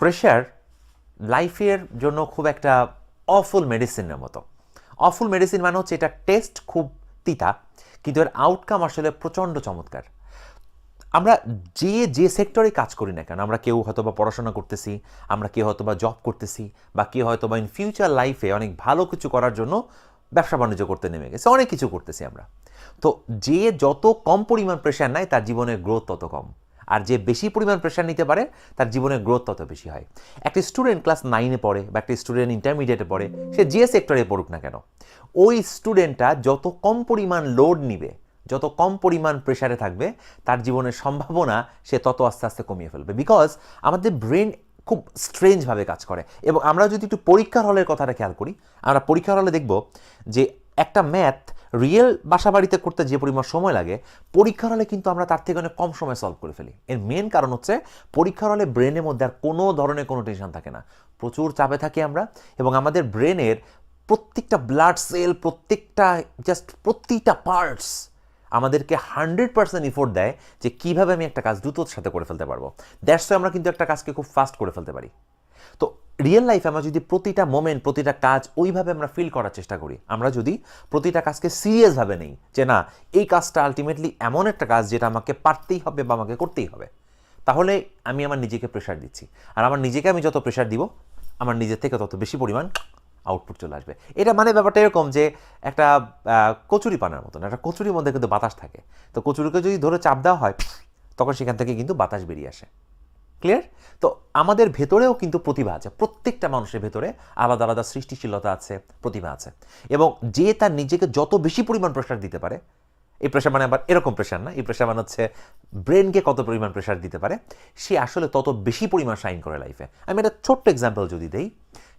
Pressure লাইফের জন্য খুব একটা অফুল মেডিসিনের মতো। অফুল মেডিসিন মানে হচ্ছে এটা টেস্ট খুব তিতা, কিন্তু এর আউটকাম আসলে প্রচণ্ড চমৎকার। আমরা যে যে সেক্টরে কাজ করি না কেন, আমরা কেউ হয়তো বা পড়াশোনা করতেছি, আমরা কেউ হয়তো বা জব করতেছি, বা কেউ হয়তো বা ইন ফিউচার লাইফে অনেক ভালো কিছু করার জন্য ব্যবসা বাণিজ্য করতে নেমে গেছে, অনেক কিছু করতেছি আমরা। তো যে যত কম পরিমাণ প্রেশার নেয়, তার জীবনের গ্রোথ তত কম। আর যে বেশি পরিমাণ প্রেশার নিতে পারে, তার জীবনের গ্রোথ তত বেশি হয়। একটা স্টুডেন্ট ক্লাস নাইনে পড়ে বা একটা স্টুডেন্ট ইন্টারমিডিয়েটে পড়ে, সে যে সেক্টরে পড়ুক না কেন, ওই স্টুডেন্টটা যত কম পরিমাণ লোড নিবে, যত কম পরিমাণ প্রেশারে থাকবে, তার জীবনের সম্ভাবনা সে তত আস্তে আস্তে কমিয়ে ফেলবে। বিকজ আমাদের ব্রেন খুব স্ট্রেঞ্জভাবে কাজ করে। এবং আমরা যদি একটু পরীক্ষার হলের কথাটা খেয়াল করি, আমরা পরীক্ষার হলে দেখব যে একটা ম্যাথ রিয়েল বাসা বাড়িতে করতে যে পরিমাণ সময় লাগে, পরীক্ষার হলে কিন্তু আমরা তার থেকে অনেক কম সময় সলভ করে ফেলি। এর মেন কারণ হচ্ছে, পরীক্ষার হলে ব্রেনের মধ্যে আর কোনো ধরনের কোনো টেনশন থাকে না। প্রচুর চাপে থাকি আমরা এবং আমাদের ব্রেনের প্রত্যেকটা ব্লাড সেল প্রত্যেকটা জাস্ট প্রতিটা পার্টস আমাদেরকে হান্ড্রেড পার্সেন্ট ইফোর্ট দেয় যে কীভাবে আমি একটা কাজ দ্রুতর সাথে করে ফেলতে পারব। দ্যাটস আমরা কিন্তু একটা কাজকে খুব ফাস্ট করে ফেলতে পারি। তো রিয়েল লাইফে আমরা যদি প্রতিটা মোমেন্ট প্রতিটা কাজ ওইভাবে আমরা ফিল করার চেষ্টা করি, আমরা যদি প্রতিটা কাজকে সিরিয়াসভাবে নেই, যে না, এই কাজটা আলটিমেটলি এমন একটা কাজ যেটা আমাকে পারতেই হবে বা আমাকে করতেই হবে, তাহলে আমি আমার নিজেকে প্রেশার দিচ্ছি। আর আমার নিজেকে আমি যত প্রেশার দিব, আমার নিজের থেকে তত বেশি পরিমাণ আউটপুট চলে আসবে। এটা মানে ব্যাপারটা এরকম যে একটা কচুরি পানার মতন, একটা কচুরির মধ্যে কিন্তু বাতাস থাকে। তো কচুরিকে যদি ধরে চাপ দেওয়া হয়, তখন সেখান থেকে কিন্তু বাতাস বেরিয়ে আসে। ক্লিয়ার তো আমাদের ভেতরেও কিন্তু প্রতিভা আছে। প্রত্যেকটা মানুষের ভেতরে আলাদা আলাদা সৃষ্টিশীলতা আছে, প্রতিভা আছে। এবং যে তার নিজেকে যত বেশি পরিমাণ প্রেশার দিতে পারে, এই প্রেশার মানে আবার এরকম প্রেশার না, এই প্রেশার মানে হচ্ছে ব্রেনকে কত পরিমাণ প্রেশার দিতে পারে, সে আসলে তত বেশি পরিমাণ সাইন করে লাইফে আমি একটা ছোট্ট এক্সাম্পল যদি দেই,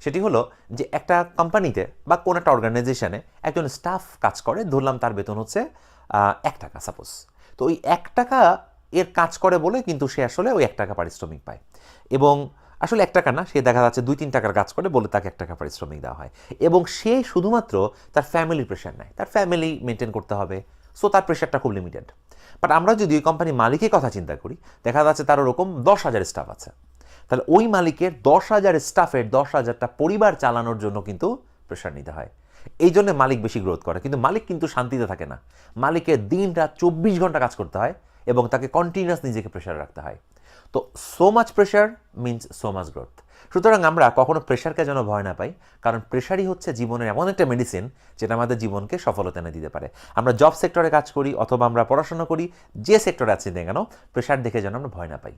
সেটি হলো যে একটা কোম্পানিতে বা কোনো একটা অর্গানাইজেশনে একজন স্টাফ কাজ করে, ধরলাম তার বেতন হচ্ছে এক টাকা সাপোজ তো ওই এক টাকা এর কাজ করে বলে কিন্তু সে আসলে ওই এক টাকা পারিশ্রমিক পায়। এবং আসলে এক টাকা না, সে দেখা যাচ্ছে দুই তিন টাকার কাজ করে বলে তাকে এক টাকা পারিশ্রমিক দেওয়া হয়। এবং সে শুধুমাত্র তার ফ্যামিলির প্রেশার নেয়। তার ফ্যামিলি মেনটেন করতে হবে। সো তার প্রেশারটা খুব লিমিটেড বাট আমরা যদি ওই কোম্পানি মালিকের কথা চিন্তা করি, দেখা যাচ্ছে তার ওরকম দশ হাজার স্টাফ আছে। তাহলে ওই মালিকের দশ হাজার স্টাফের দশ হাজারটা পরিবার চালানোর জন্য কিন্তু প্রেশার নিতে হয়। এই জন্য মালিক বেশি গ্রোথ করে। কিন্তু মালিক কিন্তু শান্তিতে থাকে না। মালিকের দিন রাত চব্বিশ ঘণ্টা কাজ করতে হয়। এবং তাকে কন্টিনিউয়াস নিজেকে প্রেশার রাখতে হয়। তো so much pressure means so much growth সুতরাং আমরা কখনো প্রেশারকে যেন ভয় না পাই, কারণ প্রেশারই হচ্ছে জীবনের এমন একটা মেডিসিন যেটা আমাদের জীবনকে সফলতা এনে দিতে পারে। আমরা জব সেক্টরে কাজ করি অথবা আমরা পড়াশোনা করি, যে সেক্টরে আছি না কেন প্রেশার দেখে যেন আমরা ভয় না পাই।